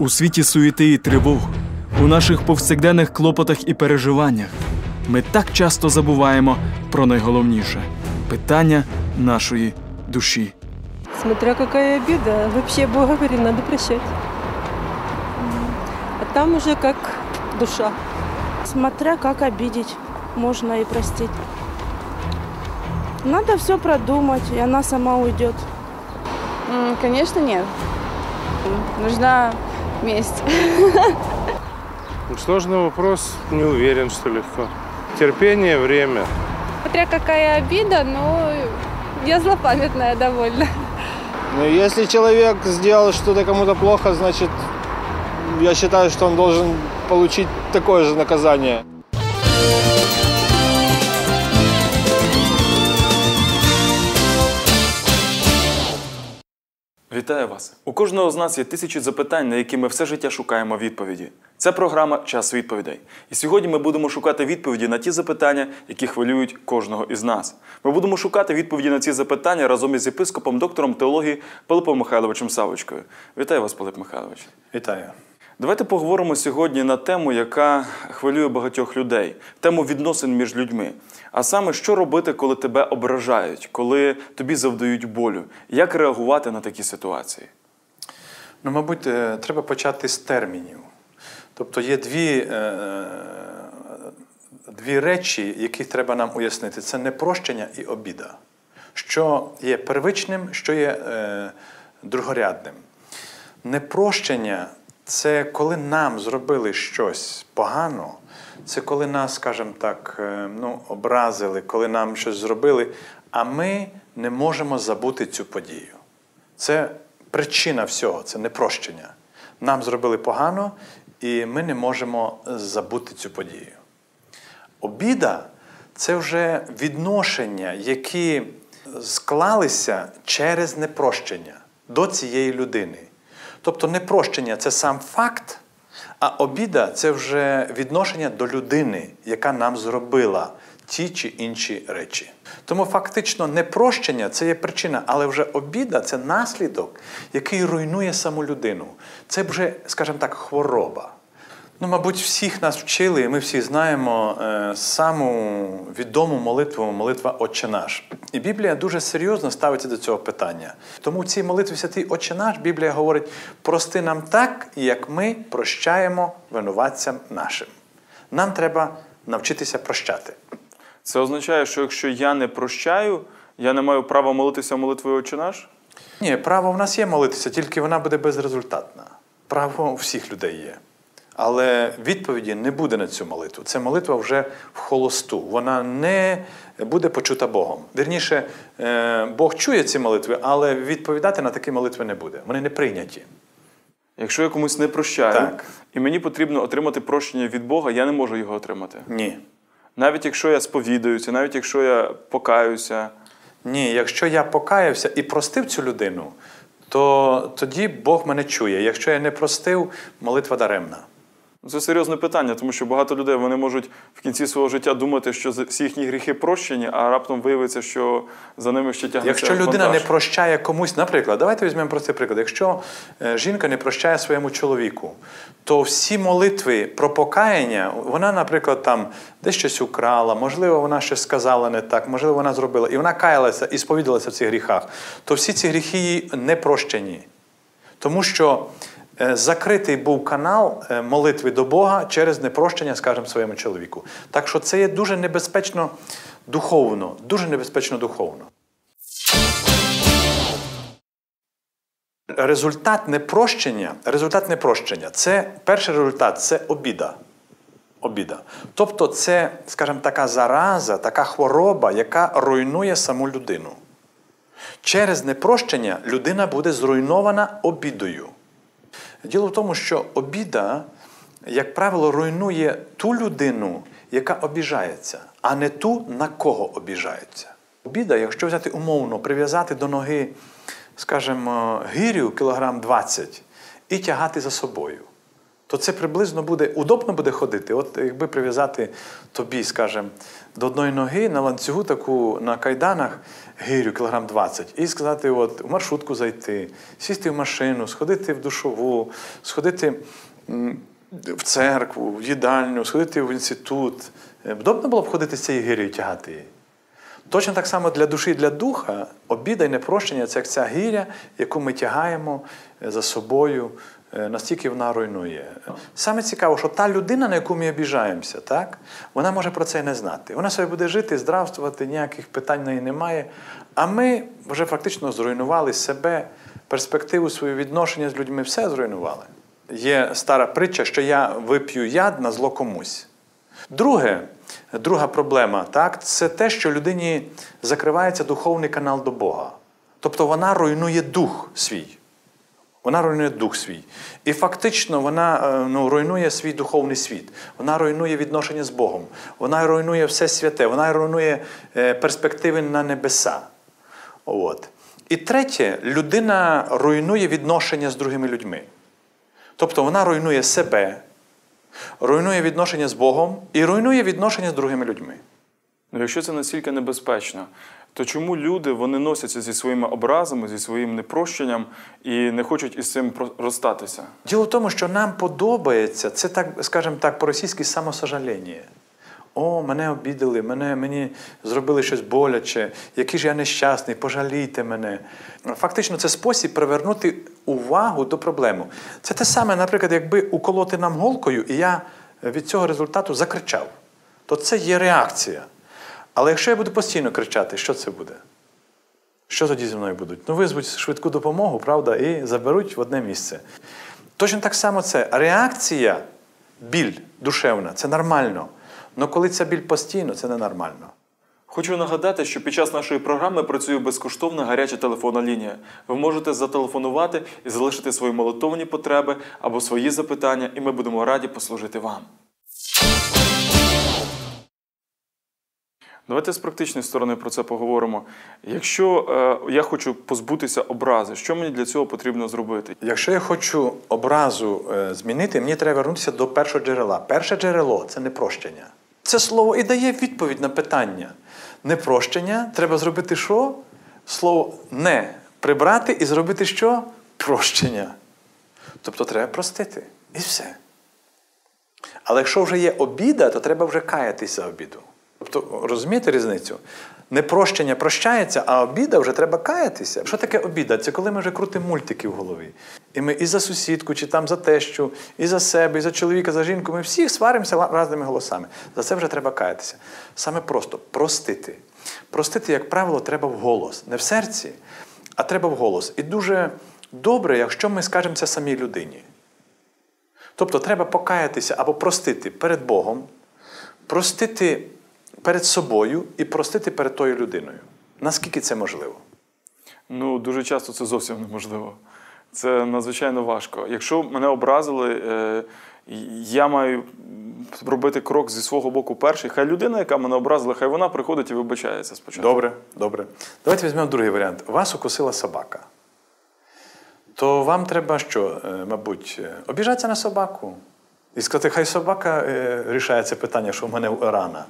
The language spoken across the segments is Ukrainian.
У світі суєти і тривог, у наших повсякденних клопотах і переживаннях ми так часто забуваємо про найголовніше питання нашої душі. Смотря какая обида, вообще Бог говорит, надо прощать. А там уже как душа. Смотря как обидеть, можно и простить. Надо все продумать, и она сама уйдет. Конечно, нет. Нужна месть. Сложный вопрос, не уверен, что легко. Терпение, время. Смотря какая обида, но я злопамятная довольно. Ну, если человек сделал что-то кому-то плохо, значит, я считаю, что он должен получить такое же наказание. Вітаю вас! У кожного з нас є тисячі запитань, на які ми все життя шукаємо відповіді. Це програма Час відповідей. І сьогодні ми будемо шукати відповіді на ті запитання, які хвилюють кожного із нас. Ми будемо шукати відповіді на ці запитання разом із єпископом, доктором теології Пилипом Михайловичем Савочкою. Вітаю вас, Пилип Михайлович. Вітаю. Давайте поговоримо сьогодні на тему, яка хвилює багатьох людей, тему відносин між людьми. А саме, що робити, коли тебе ображають, коли тобі завдають болю, як реагувати на такі ситуації? Ну, мабуть, е, треба почати з термінів. Тобто є дві, е, дві речі, які треба нам уяснити: це непрощення і обіда. Що є первичним, що є е, другорядним. Непрощення це коли нам зробили щось погано, це коли нас, скажімо так, е, ну, образили, коли нам щось зробили, а ми не можемо забути цю подію. Це причина всього, це непрощення. Нам зробили погано, і ми не можемо забути цю подію. Обіда це вже відношення, які склалися через непрощення до цієї людини. Тобто непрощення це сам факт, а обіда це вже відношення до людини, яка нам зробила ті чи інші речі. Тому фактично непрощення це є причина, але вже обіда це наслідок, який руйнує саму людину. Це вже, скажімо так, хвороба. Ну, мабуть, всіх нас вчили, і ми всі знаємо е, саму відому молитву молитва Отче наш. І Біблія дуже серйозно ставиться до цього питання. Тому в цій молитві святий Отче наш Біблія говорить: прости нам так, як ми прощаємо винуватцям нашим. Нам треба навчитися прощати. Це означає, що якщо я не прощаю, я не маю права молитися молитвою «Отче наш? Ні, право в нас є молитися, тільки вона буде безрезультатна. Право у всіх людей є. Але відповіді не буде на цю молитву. Це молитва вже в холосту. Вона не буде почута Богом. Вірніше, е, Бог чує ці молитви, але відповідати на такі молитви не буде. Вони не прийняті. Якщо я комусь не прощаю, Так. і мені потрібно отримати прощення від Бога, я не можу його отримати. Ні. Навіть якщо я сповідаюся, навіть якщо я покаюся. Ні, якщо я покаявся і простив цю людину, то тоді Бог мене чує. Якщо я не простив, молитва даремна. Це серйозне питання, тому що багато людей вони можуть в кінці свого життя думати, що всі їхні гріхи прощені, а раптом виявиться, що за ними ще тягнеться Якщо людина вантаж. не прощає комусь, наприклад, давайте візьмемо простий приклад. Якщо е, жінка не прощає своєму чоловіку, то всі молитви про покаяння, вона, наприклад, там десь щось украла, можливо, вона щось сказала не так, можливо, вона зробила, і вона каялася і сповідалася в цих гріхах, то всі ці гріхи їй не прощені. Тому що закритий був канал е, молитви до Бога через непрощення, скажімо, своєму чоловіку. Так що це є дуже небезпечно духовно, дуже небезпечно духовно. Результат непрощення, результат непрощення це перший результат це обіда. Обіда. Тобто це, скажімо, така зараза, така хвороба, яка руйнує саму людину. Через непрощення людина буде зруйнована обідою. Діло в тому, що обіда, як правило, руйнує ту людину, яка обіжається, а не ту, на кого обіжаються. Обіда, якщо взяти умовно, прив'язати до ноги, скажімо, гирю кілограм 20 і тягати за собою, то це приблизно буде удобно буде ходити. От якби прив'язати тобі, скажімо, до одної ноги на ланцюгу таку на кайданах гирю кілограм 20, і сказати, от в маршрутку зайти, сісти в машину, сходити в душову, сходити в церкву, в їдальню, сходити в інститут. Е, Удобно було б ходити з цією гирею тягати її. Точно так само для душі і для духа обіда і непрощення це як ця гіря, яку ми тягаємо е, за собою, настільки вона руйнує. Саме цікаво, що та людина, на яку ми обіжаємося, так, вона може про це не знати. Вона собі буде жити, здравствувати, ніяких питань неї немає. А ми вже фактично зруйнували себе, перспективу свою відношення з людьми, все зруйнували. Є стара притча, що я вип'ю яд на зло комусь. Друге, друга проблема так, це те, що людині закривається духовний канал до Бога. Тобто вона руйнує дух свій. Вона руйнує дух свій. І фактично вона е, ну, руйнує свій духовний світ. Вона руйнує відношення з Богом. Вона руйнує все святе, вона руйнує е, перспективи на небеса. От. І третє, людина руйнує відношення з другими людьми. Тобто вона руйнує себе, руйнує відношення з Богом і руйнує відношення з другими людьми. Ну, якщо це настільки небезпечно, то чому люди вони носяться зі своїми образами, зі своїм непрощенням і не хочуть із цим розстатися? Діло в тому, що нам подобається, це так, скажімо так, по-російськи самосожаління. О, мене обідали, мене, мені зробили щось боляче, який ж я нещасний, пожалійте мене. Фактично, це спосіб привернути увагу до проблеми. Це те саме, наприклад, якби уколоти нам голкою, і я від цього результату закричав, то це є реакція. Але якщо я буду постійно кричати, що це буде? Що тоді зі мною будуть? Ну, визвуть швидку допомогу, правда, і заберуть в одне місце. Точно так само це реакція, біль душевна це нормально. Але коли ця біль постійно, це ненормально. Хочу нагадати, що під час нашої програми працює безкоштовна гаряча телефонна лінія. Ви можете зателефонувати і залишити свої молитовні потреби або свої запитання, і ми будемо раді послужити вам. Давайте з практичної сторони про це поговоримо. Якщо е, я хочу позбутися образи, що мені для цього потрібно зробити? Якщо я хочу образу е, змінити, мені треба вернутися до першого джерела. Перше джерело це непрощення. Це слово і дає відповідь на питання. Непрощення треба зробити що? Слово не прибрати і зробити що? Прощення. Тобто треба простити. І все. Але якщо вже є обіда, то треба вже каятися обіду. Тобто, розумієте різницю? Непрощення прощається, а обіда вже треба каятися. Що таке обіда? Це коли ми вже крутимо мультики в голові. І ми і за сусідку, чи там за тещу, і за себе, і за чоловіка, за жінку. Ми всіх сваримося різними голосами. За це вже треба каятися. Саме просто простити. Простити, як правило, треба в голос. Не в серці, а треба в голос. І дуже добре, якщо ми скажемо це самій людині. Тобто треба покаятися або простити перед Богом, простити перед собою і простити перед тою людиною. Наскільки це можливо? Ну, дуже часто це зовсім неможливо. Це надзвичайно важко. Якщо мене образили, е, я маю робити крок зі свого боку перший. Хай людина, яка мене образила, хай вона приходить і вибачається спочатку. Добре, добре. Давайте візьмемо другий варіант. Вас укусила собака. То вам треба що, е, мабуть, е, обіжатися на собаку. І сказати, хай собака е, рішає це питання, що в мене рана.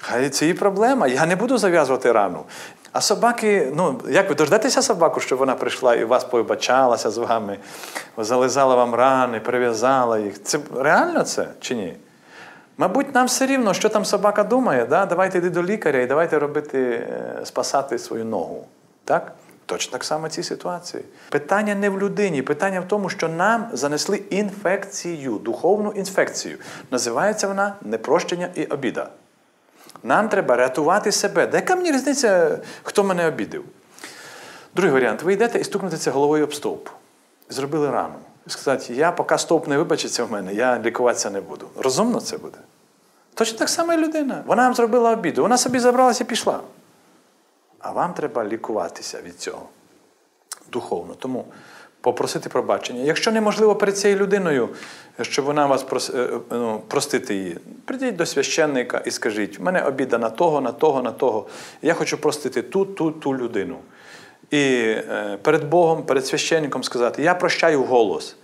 Хай це її проблема. Я не буду зав'язувати рану. А собаки, ну, як ви дождетеся собаку, щоб вона прийшла і вас побачалася з вами, зализала вам рани, перев'язала їх. Це реально це чи ні? Мабуть, нам все рівно, що там собака думає, да? давайте йди до лікаря і давайте робити, е, спасати свою ногу. Так? Точно так само в цій ситуації. Питання не в людині, питання в тому, що нам занесли інфекцію, духовну інфекцію. Називається вона непрощення і обіда. Нам треба рятувати себе. Де яка мені різниця, хто мене обідив? Другий варіант. Ви йдете і стукнете головою об стовп. Зробили рану. І сказати, я поки стовп не вибачиться в мене, я лікуватися не буду. Розумно це буде. Точно так само і людина. Вона вам зробила обіду, вона собі забралася і пішла. А вам треба лікуватися від цього духовно. Тому попросити пробачення. Якщо неможливо перед цією людиною, щоб вона вас прос- е, ну, простити її, прийдіть до священника і скажіть, в мене обіда на того, на того, на того. Я хочу простити ту, ту, ту людину. І е, перед Богом, перед священником сказати, я прощаю голос.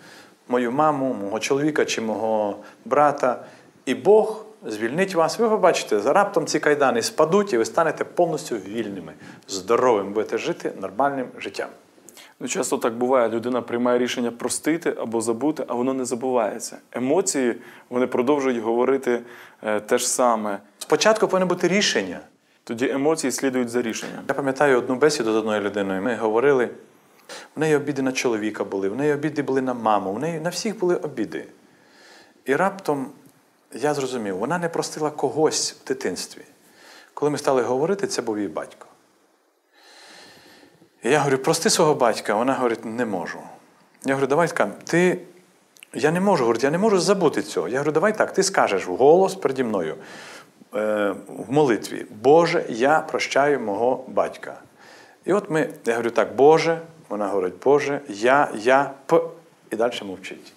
мою маму, мого чоловіка чи мого брата, і Бог звільнить вас. Ви побачите, за раптом ці кайдани спадуть, і ви станете повністю вільними, здоровим, будете жити нормальним життям. Ну, часто так буває, людина приймає рішення простити або забути, а воно не забувається. Емоції вони продовжують говорити е, те ж саме. Спочатку повинно бути рішення. Тоді емоції слідують за рішенням. Я пам'ятаю одну бесіду з одною людиною. Ми говорили, в неї обіди на чоловіка були, в неї обіди були на маму, в неї на всіх були обіди. І раптом я зрозумів, вона не простила когось в дитинстві. Коли ми стали говорити, це був її батько. І я говорю, прости свого батька. Вона говорить, не можу. Я говорю, давай ти. Я не можу, говорить, я не можу забути цього. Я говорю, давай так, ти скажеш вголос переді мною е, в молитві, Боже, я прощаю мого батька. І от ми, я говорю так, Боже, вона говорить, Боже, я, я, п. І далі мовчить.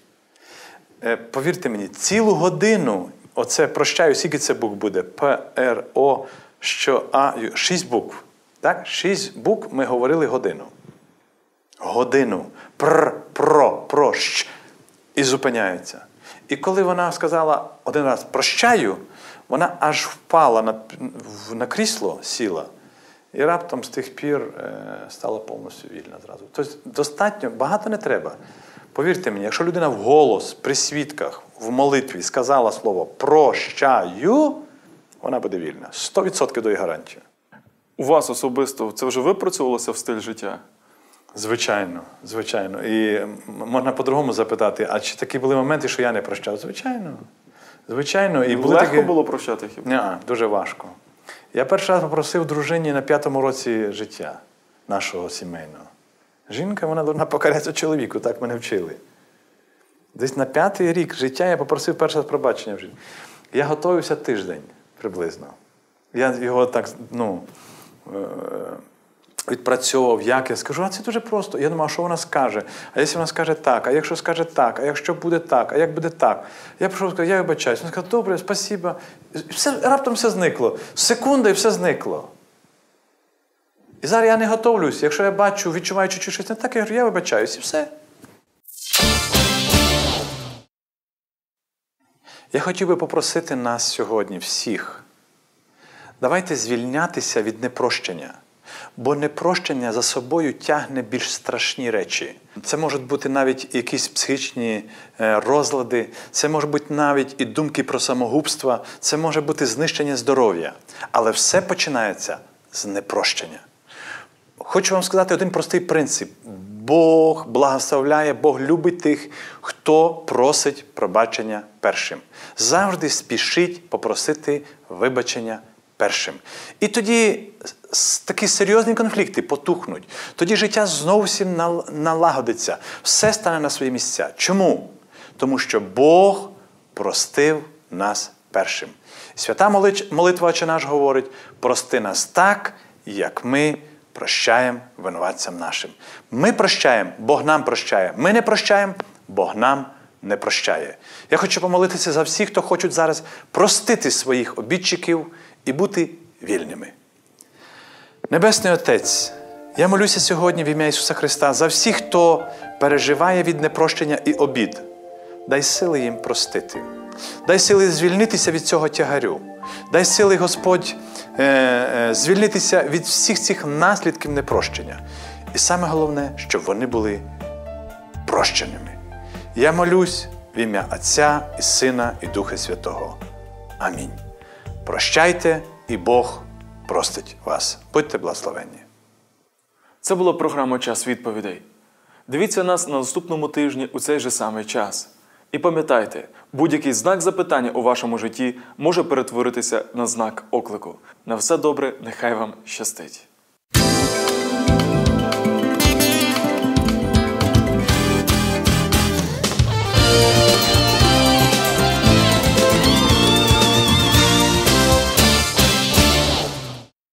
Е, повірте мені, цілу годину, оце прощаю, скільки це букв буде? П, Р, О, що А. Шість букв. Так? Шість букв ми говорили годину. Годину. Пр, про, прощ. І зупиняється. І коли вона сказала один раз прощаю, вона аж впала на, на крісло, сіла. І раптом з тих пір е, стала повністю вільна зразу. Тобто достатньо, багато не треба. Повірте мені, якщо людина вголос при свідках в молитві сказала слово прощаю, вона буде вільна. 100% даю гарантію. У вас особисто це вже випрацьовувалося в стиль життя? Звичайно, звичайно. І можна по-другому запитати, а чи такі були моменти, що я не прощав? Звичайно. Звичайно. І були Легко такі... було прощати хіба? Ні, дуже важко. Я перший раз попросив дружині на п'ятому році життя нашого сімейного. Жінка, вона повинна покорятися чоловіку, так мене вчили. Десь на п'ятий рік життя я попросив перше пробачення в житті. Я готувався тиждень приблизно. Я його так, ну, е, відпрацьовував, як я скажу, а це дуже просто. Я думав, що вона скаже? А якщо вона скаже так, а якщо скаже так, а якщо буде так, а як буде так? Я пішов сказав, я вибачаюсь. Вона сказала, добре, спасіба. Все, раптом все зникло. Секунда і все зникло. І зараз я не готовлюсь. Якщо я бачу, відчуваю чуть-чуть щось не так, я говорю, я вибачаюсь, і все. Я хотів би попросити нас сьогодні, всіх, давайте звільнятися від непрощення. Бо непрощення за собою тягне більш страшні речі. Це можуть бути навіть якісь психічні е, розлади, це можуть бути навіть і думки про самогубство, це може бути знищення здоров'я. Але все починається з непрощення. Хочу вам сказати один простий принцип: Бог благословляє, Бог любить тих, хто просить пробачення першим. Завжди спішіть попросити вибачення першим. І тоді такі серйозні конфлікти потухнуть. Тоді життя зовсім нал- налагодиться, все стане на свої місця. Чому? Тому що Бог простив нас першим. Свята молитва наш говорить: прости нас так, як ми прощаємо винуватцям нашим. Ми прощаємо, Бог нам прощає. Ми не прощаємо, Бог нам не прощає. Я хочу помолитися за всіх, хто хочуть зараз простити своїх обідчиків і бути вільними. Небесний Отець, я молюся сьогодні в ім'я Ісуса Христа за всіх, хто переживає від непрощення і обід. Дай сили їм простити. Дай сили звільнитися від цього тягарю. Дай сили, Господь, е, е, звільнитися від всіх цих наслідків непрощення. І саме головне, щоб вони були прощеними. Я молюсь в ім'я Отця і Сина і Духа Святого. Амінь. Прощайте, і Бог простить вас. Будьте благословенні. Це була програма Час відповідей. Дивіться нас на наступному тижні у цей же самий час. І пам'ятайте, будь-який знак запитання у вашому житті може перетворитися на знак оклику. На все добре, нехай вам щастить.